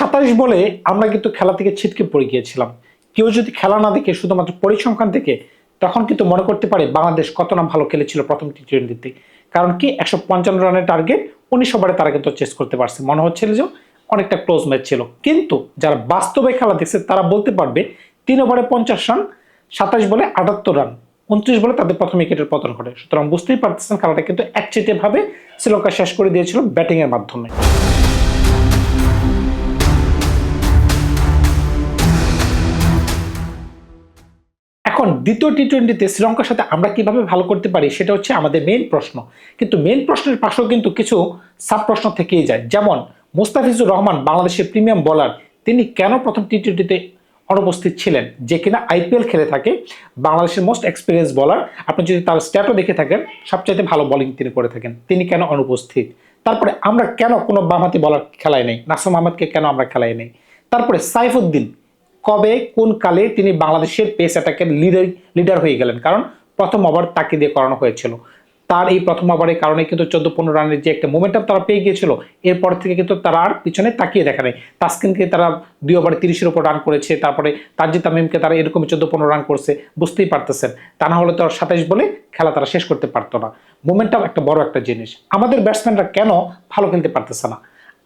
সাতাশ বলে আমরা কিন্তু খেলা থেকে ছিটকে পড়ে গিয়েছিলাম। কেউ যদি খেলা না দেখে শুধুমাত্র পরিসংখ্যান থেকে তখন কিন্তু মনে করতে পারে বাংলাদেশ কত না ভালো খেলেছিল প্রথম টি টোয়েন্টিতে কারণ কি একশো পঞ্চান্ন রানের টার্গেট উনিশ ওভারে তারা কিন্তু চেস করতে পারছে। মনে হচ্ছিল যে অনেকটা ক্লোজ ম্যাচ ছিল। কিন্তু যারা বাস্তবে খেলা দেখছে, তারা বলতে পারবে তিন ওভারে পঞ্চাশ রান, সাতাশ বলে আটাত্তর রান, উনত্রিশ বলে তাদের প্রথম উইকেটের পতন ঘটে। সুতরাং বুঝতেই পারতেছেন খেলাটা কিন্তু একচেটে ভাবে শ্রীলঙ্কা শেষ করে দিয়েছিল ব্যাটিংয়ের মাধ্যমে। এখন দ্বিতীয় টি টোয়েন্টিতে শ্রীলঙ্কার সাথে আমরা কীভাবে ভালো করতে পারি সেটা হচ্ছে আমাদের মেইন প্রশ্ন। কিন্তু মেইন প্রশ্নের পাশেও কিন্তু কিছু সাব প্রশ্ন থেকেই যায়। যেমন, মুস্তাফিজুর রহমান, বাংলাদেশের প্রিমিয়াম বোলার তিনি কেন প্রথম টি টোয়েন্টিতে অনুপস্থিত ছিলেন? যে কিনা আইপিএল খেলে থাকে, বাংলাদেশের মোস্ট এক্সপিরিয়েন্স বলার আপনি যদি তার স্ট্যাটও দেখে থাকেন, সবচাইতে ভালো বোলিং তিনি করে থাকেন। তিনি কেন অনুপস্থিত? তারপরে আমরা কেন কোনো বামহাতি বলার খেলায় নেই? নাসুম আহমেদকে কেন আমরা খেলায় নেই? তারপরে সাইফুদ্দিন কবে, কোন কালে তিনি বাংলাদেশের পেস অ্যাটাকের লিডার লিডার হয়ে গেলেন? কারণ প্রথম ওভার তাকে দিয়ে করানো হয়েছিল। তার এই প্রথম ওভারের কারণে কিন্তু চোদ্দ পনেরো রানের যে একটা মোমেন্টাম তারা পেয়ে গিয়েছিল, এরপর থেকে কিন্তু তারা আর পিছনে তাকিয়ে দেখা নেই। তাসকিনকে তারা দুই ওভারে তিরিশের উপর রান করেছে, তারপরে তাজিদ তামিমকে তারা এরকমই চোদ্দ পনেরো রান করছে, বুঝতেই পারতেছেন। তা না হলে তো আর সাতাইশ বলে খেলা তারা শেষ করতে পারতো না। মোমেন্টাম একটা বড় একটা জিনিস। আমাদের ব্যাটসম্যানরা কেন ভালো খেলতে পারতেছে না?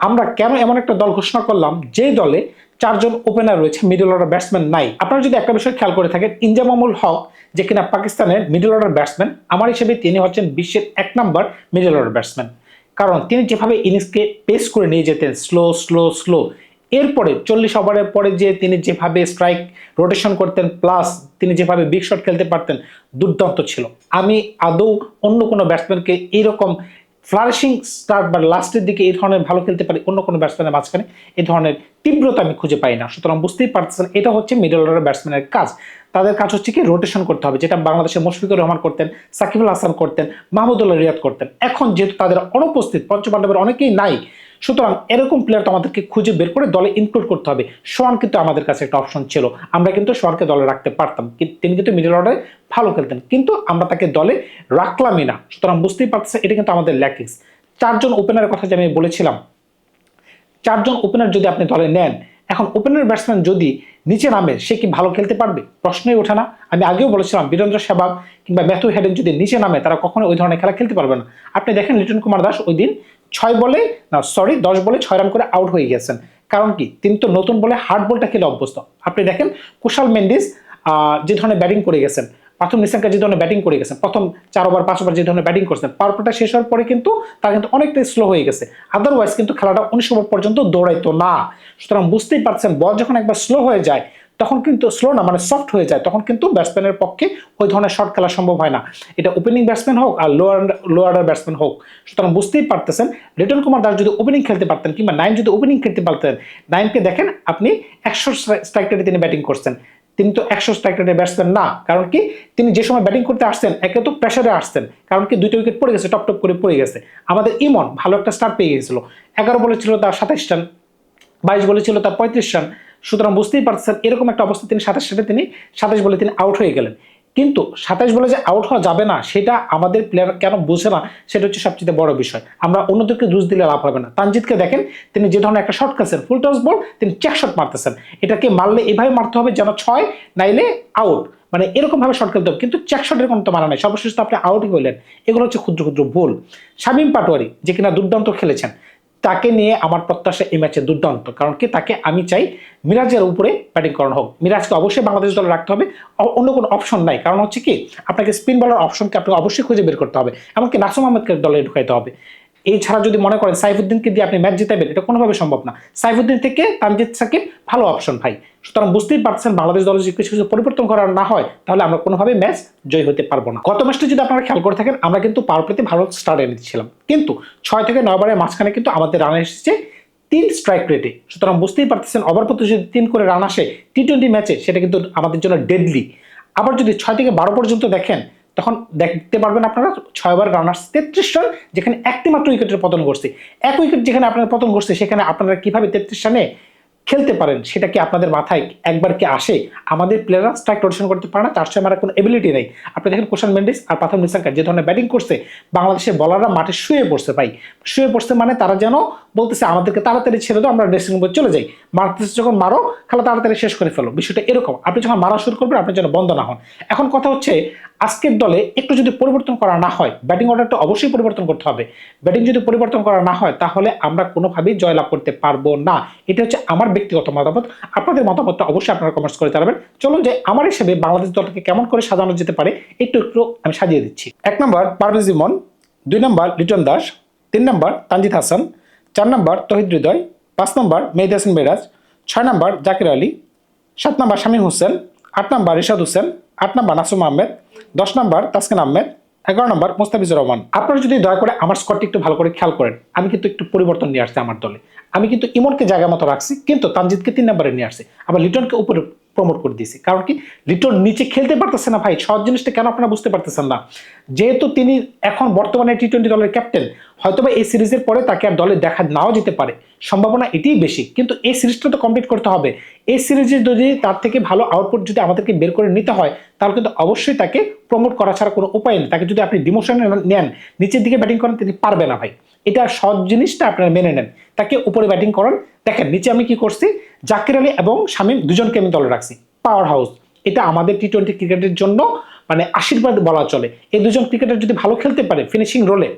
আমরা কেন এমন একটা দল ঘোষণা করলাম, যে দলে চারজন ওপেনার রয়েছে মিডল অর্ডার ব্যাটসম্যান নাই। আপনারা যদি একটা বিষয় খেয়াল করে থাকেন ইনজামামুল হক, যে কিনা পাকিস্তানের মিডল অর্ডার ব্যাটসম্যান আমার হিসেবে তিনি হচ্ছেন বিশ্বের এক নম্বর মিডল অর্ডার ব্যাটসম্যান কারণ তিনি যেভাবে ইনিংসকে পেস করে নিয়ে যেতেন স্লো স্লো স্লো এরপরে চল্লিশ ওভারের পরে যে তিনি যেভাবে স্ট্রাইক রোটেশন করতেন প্লাস তিনি যেভাবে বিগ শট খেলতে পারতেন, দুর্দান্ত ছিল। আমি আদৌ অন্য কোনো ব্যাটসম্যানকে এইরকম ফ্লারিশিং স্টার্ট বা লাস্টের দিকে এই ধরনের ভালো খেলতে পারি অন্য কোনো ব্যাটসম্যানের মাঝখানে এই ধরনের তীব্রতা আমি খুঁজে পাই না। সুতরাং বুঝতেই পারতেছেন, এটা হচ্ছে মিডল অর্ডার ব্যাটসম্যানের কাজ। তাদের কাজ হচ্ছে কি রোটেশন করতে হবে, যেটা বাংলাদেশের মুশফিকুর রহমান করতেন, সাকিবুল হাসান করতেন মাহমুদুল্লাহ রিয়াদ করতেন। এখন যেহেতু তাদের অনুপস্থিত পঞ্চপাণ্ডবের অনেকেই নাই সুতরাং এরকম প্লেয়ার তো আমাদেরকে খুঁজে বের করে দলে ইনক্লুড করতে হবে। সোয়ান কিন্তু আমাদের কাছে একটা অপশন ছিল। আমরা কিন্তু সোয়ানকে দলে রাখতে পারতাম। তিনি কিন্তু মিডল অর্ডারে ভালো খেলতেন। কিন্তু আমরা তাকে দলে রাখলামই না। সুতরাং বুঝতেই পারতেছে এটা কিন্তু আমাদের ল্যাকিংস চারজন ওপেনারের কথা যে আমি বলেছিলাম, চারজন ওপেনার যদি আপনি দলে নেন এখন ওপেনার ব্যাটসম্যান যদি নিচে নামে, সে কি ভালো খেলতে পারবে? প্রশ্নই ওঠে না। আমি আগেও বলেছিলাম, বীরেন্দ্র সেবাগ কিংবা ম্যাথু হেডেন যদি নিচে নামে, তারা কখনো ওই ধরনের খেলা খেলতে পারবে না। আপনি দেখেন লিটন কুমার দাস ওই দিন ছয় বলে, না সরি দশ বলে ছয় রান করে আউট হয়ে গেছেন। কারণ কি? তিনি তো নতুন বলে হার্ড বলটা খেলে অভ্যস্ত। আপনি দেখেন কুশাল মেন্ডিস যে ধরনের ব্যাটিং করে গেছেন। প্রথম নিশাঙ্কা যে ধরনের ব্যাটিং করে গেছেন, প্রথম চার ওভার পাঁচ ওভার যে ধরনের ব্যাটিং করছেন পাওয়ারটা শেষ হওয়ার পরে কিন্তু তার কিন্তু অনেকটাই স্লো হয়ে গেছে। আদারওয়াইজ কিন্তু খেলাটা উনিশ ওভার পর্যন্ত দৌড়াইতো না। সুতরাং বুঝতেই পারছেন বল যখন একবার স্লো হয়ে যায়, তখন কিন্তু স্লো না মানে সফট হয়ে যায়, তখন কিন্তু ব্যাটসম্যানের পক্ষে ওই ধরনের শট খেলা সম্ভব হয় না। এটা ওপেনিং ব্যাটসম্যান হোক আর লোয়ার লোয়ার ব্যাটসম্যান হোক। সুতরাং বুঝতেই পারতেছেন লিটন কুমার দাস যদি ওপেনিং খেলতে পারতেন কিংবা নাইন যদি ওপেনিং খেলতে পারতেন নাইনকে দেখেন আপনি একশো স্ট্রাইক রেটে তিনি ব্যাটিং করছেন। তিনি তো একশো স্ট্রাইক রেটে ব্যাটসম্যান না। কারণ কি? তিনি যে সময় ব্যাটিং করতে আসতেন একে তো প্রেশারে আসতেন কারণ কি? দুইটা উইকেট পড়ে গেছে, টপ টপ করে পড়ে গেছে। আমাদের ইমন ভালো একটা স্টার পেয়ে গেছিল। এগারো বলে ছিল তার সাতাইশ রান বাইশ বলে ছিল তার পঁয়ত্রিশ রান সুতরাং বুঝতেই পারছেন, এরকম একটা অবস্থা তিনি সাতাশ সাথে তিনি সাতাশ বলে তিনি আউট হয়ে গেলেন। কিন্তু সাতাইশ বলে যে আউট হওয়া যাবে না, সেটা আমাদের প্লেয়ার কেন বোঝে না, সেটা হচ্ছে সবচেয়ে বড় বিষয়। আমরা অন্যদেরকে দোষ দিলে লাভ হবে না। তানজিৎকে দেখেন, তিনি যে ধরনের একটা শট খেলছেন ফুল টস বল তিনি চেক শট মারতেছেন। এটাকে মারলে এভাবে মারতে হবে যেন ছয়, নাইলে আউট মানে এরকম ভাবে শট খেলতে হবে, কিন্তু চেক শটের কোনো তো মানা নাই। সর্বশেষ তো আপনি আউটই হইলেন এগুলো হচ্ছে ক্ষুদ্র ক্ষুদ্র ভুল। শামীম পাটোয়ারি, যে কিনা দুর্দান্ত খেলেছেন তাকে নিয়ে আমার প্রত্যাশা এই ম্যাচে দুর্দান্ত। কারণ কি? তাকে আমি চাই মিরাজের উপরে ব্যাটিং করানো হোক। মিরাজকে অবশ্যই বাংলাদেশ দলে রাখতে হবে। অন্য কোনো অপশন নাই। কারণ হচ্ছে কি? আপনাকে স্পিন বলার অপশনকে আপনাকে অবশ্যই খুঁজে বের করতে হবে। এমনকি নাসুম আহমেদকে দলে ঢুকাইতে হবে। এই ছাড়া যদি মনে করেন সাইফুদ্দিনকে দিয়ে আপনি ম্যাচ জিতাবেন, এটা কোনোভাবে সম্ভব না। সাইফুদ্দিন থেকে তানজিদ সাকিব ভালো অপশন ভাই। সুতরাং বুঝতেই পারছেন বাংলাদেশ দলের যদি কিছু কিছু পরিবর্তন করার না হয়, তাহলে আমরা কোনোভাবে ম্যাচ জয় হতে পারব না। গত ম্যাচটা যদি আপনারা খেয়াল করে থাকেন, আমরা কিন্তু পাওয়ার প্লেতে ভালো স্টার্ট এনে দিচ্ছিলাম কিন্তু ছয় থেকে নয় বারের মাঝখানে কিন্তু আমাদের রান এসেছে তিন স্ট্রাইক রেটে সুতরাং বুঝতেই পারতেছেন ওভার প্রতি যদি তিন করে রান আসে টি টোয়েন্টি ম্যাচে সেটা কিন্তু আমাদের জন্য ডেডলি আবার যদি ছয় থেকে বারো পর্যন্ত দেখেন তখন দেখতে পারবেন আপনারা ছয়বার রান আসছে তেত্রিশ রান, যেখানে একটি মাত্র উইকেটের পতন ঘটছে। এক উইকেট যেখানে আপনার পতন ঘটছে, সেখানে আপনারা কীভাবে তেত্রিশ রানে খেলতে পারেন, সেটা কি আপনাদের মাথায় একবার কি আসে? আমাদের প্লেয়াররা স্ট্রাইক রোটেশন করতে পারে না, তার সময় মারার কোনো এবিলিটি নেই। আপনি দেখেন কুশান মেন্ডিস আর প্রথম নিশাঙ্কা যে ধরনের ব্যাটিং করছে, বাংলাদেশের বলাররা মাঠে শুয়ে পড়ছে ভাই। শুয়ে পড়ছে মানে তারা যেন বলতেছে, আমাদেরকে তাড়াতাড়ি ছেড়ে দাও, আমরা ড্রেসিং রুমে চলে যাই। মারতেছে, যখন মারো, খেলা তাড়াতাড়ি শেষ করে ফেলো। বিষয়টা এরকম। আপনি যখন মারা শুরু করবেন, আপনি যেন বন্ধ না হন। এখন কথা হচ্ছে, আজকের দলে একটু যদি পরিবর্তন করা না হয় ব্যাটিং অর্ডারটা অবশ্যই পরিবর্তন করতে হবে। ব্যাটিং যদি পরিবর্তন করা না হয়, তাহলে আমরা কোনোভাবেই জয়লাভ করতে পারব না। এটা হচ্ছে আমার ব্যক্তিগত মতামত। আপনাদের মতামতটা অবশ্যই আপনারা কমেন্টস করে জানাবেন। চলুন যে আমার হিসেবে বাংলাদেশ দলটাকে কেমন করে সাজানো যেতে পারে, একটু একটু আমি সাজিয়ে দিচ্ছি। এক নম্বর, পারভেজ ইমন, দুই নম্বর, লিটন দাস, তিন নম্বর, তানজিদ হাসান চার নম্বর তহিদ হৃদয়, পাঁচ নম্বর মেহেদ হাসান মেরাজ, ছয় নম্বর জাকির আলী, সাত নম্বর শামীম হোসেন, আট নম্বর রিশাদ হোসেন, আট নম্বর নাসুম আহমেদ, দশ নম্বর তাসকিন আহমেদ, এগারো নম্বর মোস্তাফিজুর রহমান। আপনারা যদি দয়া করে আমার স্কটটি একটু ভালো করে খেয়াল করেন, আমি কিন্তু একটু পরিবর্তন নিয়ে আসছি আমার দলে। আমি কিন্তু ইমনকে জায়গা মতো রাখছি, কিন্তু তানজিদকে তিন নম্বরে নিয়ে আসছি। আবার লিটনকে উপরে প্রমোট করে দিয়েছি। কারণ কি? লিটন নিচে খেলতে পারতেছে না ভাই। সহজ জিনিসটা কেন আপনারা বুঝতে পারতেছেন না? যেহেতু তিনি এখন বর্তমানে টি টোয়েন্টি দলের ক্যাপ্টেন হয়তোবা এই সিরিজের পরে তাকে আর দলে দেখা নাও যেতে পারে। সম্ভাবনা এটিই বেশি। কিন্তু এই সিরিজটা তো কমপ্লিট করতে হবে। এই সিরিজে যদি তার থেকে ভালো আউটপুট যদি আমাদেরকে বের করে নিতে হয়, তাহলে কিন্তু অবশ্যই তাকে প্রমোট করা ছাড়া কোনো উপায় নেই। তাকে যদি আপনি ডিমোশনে নেন নিচের দিকে ব্যাটিং করেন, তিনি পারবে না ভাই। এটা সহজ জিনিসটা আপনারা মেনে নেন। তাকে উপরে ব্যাটিং করেন। দেখেন, নিচে আমি কি করছি? জাকির আলী এবং শামীম দুজনকে আমি দলে রাখছি। পাওয়ার হাউস এটা আমাদের টি টোয়েন্টি ক্রিকেটের জন্য মানে আশীর্বাদ বলা চলে। এই দুজন ক্রিকেটার যদি ভালো খেলতে পারে ফিনিশিং রোলে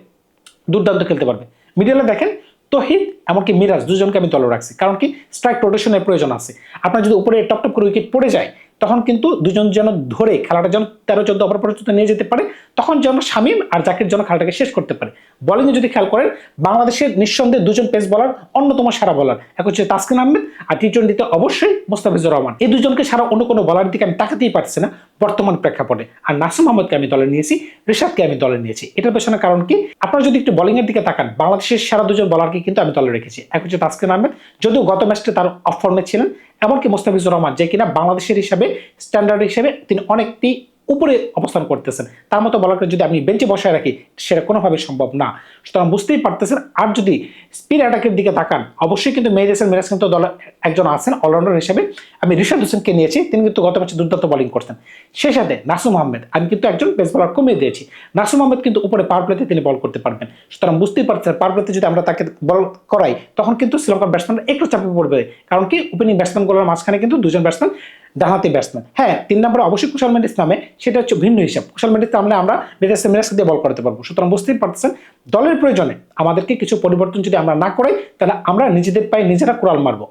দুর্দান্ত খেলতে পারবে। মিডিয়ালে দেখেন, তহিদ এমনকি মিরাজ দুজনকে আমি দলে রাখছি। কারণ কি? স্ট্রাইক রোটেশনের প্রয়োজন আছে। আপনার যদি উপরে টপ টপ করে উইকেট পড়ে যায়, তখন কিন্তু দুজন যেন ধরে খেলাটা যেন তেরো, চোদ্দ ওভার পর্যন্ত নিয়ে যেতে পারে, তখন যেন শামীম আর জাকির যেন খেলাটাকে শেষ করতে পারে। বোলিংয়ে যদি খেয়াল করেন, বাংলাদেশের নিঃসন্দেহে দুজন পেস বলার অন্যতম সারা বলার এক হচ্ছে তাসকিন আহমেদ আর টি টোয়েন্টিতে অবশ্যই মোস্তাফিজুর রহমান। এই দুজনকে সারা অন্য কোনো বলার দিকে আমি তাকাতেই পারছি না বর্তমান প্রেক্ষাপটে। আর নাসিম আহমদকে আমি দলে নিয়েছি, রিশাদকে আমি দলে নিয়েছি। এটার পেছনে কারণ কি? আপনারা যদি একটু বোলিং এর দিকে তাকান, বাংলাদেশের সারা দুজন বলারকে কিন্তু আমি দলে রেখেছি। এক হচ্ছে তাসকিন আহমেদ, যদিও গত ম্যাচে তার অফ ফর্মে ছিলেন, এমনকি মোস্তাফিজুর রহমান, যে কিনা বাংলাদেশের হিসাবে স্ট্যান্ডার্ড হিসেবে তিনি অনেকটি উপরে অবস্থান করতেছেন। তার মতো বলারকে যদি আপনি বেঞ্চে বসায় রাখি, সেটা কোনোভাবে সম্ভব না। সুতরাং বুঝতেই পারতেছেন, আর যদি স্পিন অ্যাটাকের দিকে তাকান, অবশ্যই কিন্তু মেহেদ হাসান মিরাজ কিন্তু দলে একজন আছেন, অলরাউন্ডার হিসেবে। আমি রিশাদ হোসেনকে নিয়েছি, তিনি কিন্তু গত ম্যাচে দুর্দান্ত বোলিং করতেন। সেই সাথে নাসুম আহমেদ, আমি কিন্তু একজন পেস বলার কমিয়ে দিয়েছি। নাসুম আহমেদ কিন্তু উপরে পাওয়ার প্লেতে তিনি বল করতে পারবেন। সুতরাং বুঝতেই পারছেন পাওয়ার প্লেতে যদি আমরা তাকে বল করাই, তখন কিন্তু শ্রীলঙ্কার ব্যাটসম্যান একটু চাপে পড়বে। কারণ কি ওপেনিং ব্যাটসম্যানগুলোর মাঝখানে কিন্তু দুজন ব্যাটসম্যান ডানহাতি ব্যাটসম্যান হ্যাঁ তিন নম্বরে অবশ্যই কুশাল মেন্ডিস নামে সেটা হচ্ছে ভিন্ন হিসাব। কুশাল মেন্ডিস নামলে আমরা বিদেশে মিরাজকে দিয়ে বল করতে পারব। সুতরাং বুঝতেই পারতেছেন, দলের প্রয়োজনে আমাদেরকে কিছু পরিবর্তন যদি আমরা না করাই, তাহলে আমরা নিজেদের পায়ে নিজেরা কোরাল মারবো।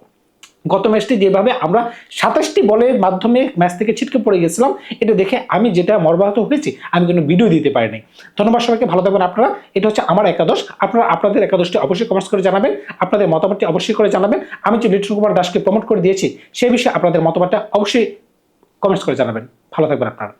গত ম্যাচটি যেভাবে আমরা সাতাশটি বলের মাধ্যমে ম্যাচ থেকে ছিটকে পড়ে গেছিলাম, এটা দেখে আমি যেটা মর্মাহত হয়েছি, আমি কোনো ভিডিও দিতে পারিনি। ধন্যবাদ সবাইকে, ভালো থাকবেন আপনারা। এটা হচ্ছে আমার একাদশ। আপনারা, আপনাদের একাদশটি অবশ্যই কমেন্টস করে জানাবেন, আপনাদের মতামতটি অবশ্যই করে জানাবেন। আমি যে লিটন কুমার দাসকে প্রমোট করে দিয়েছি সেই বিষয়ে আপনাদের মতামতটা অবশ্যই কমেন্টস করে জানাবেন। ভালো থাকবেন আপনারা।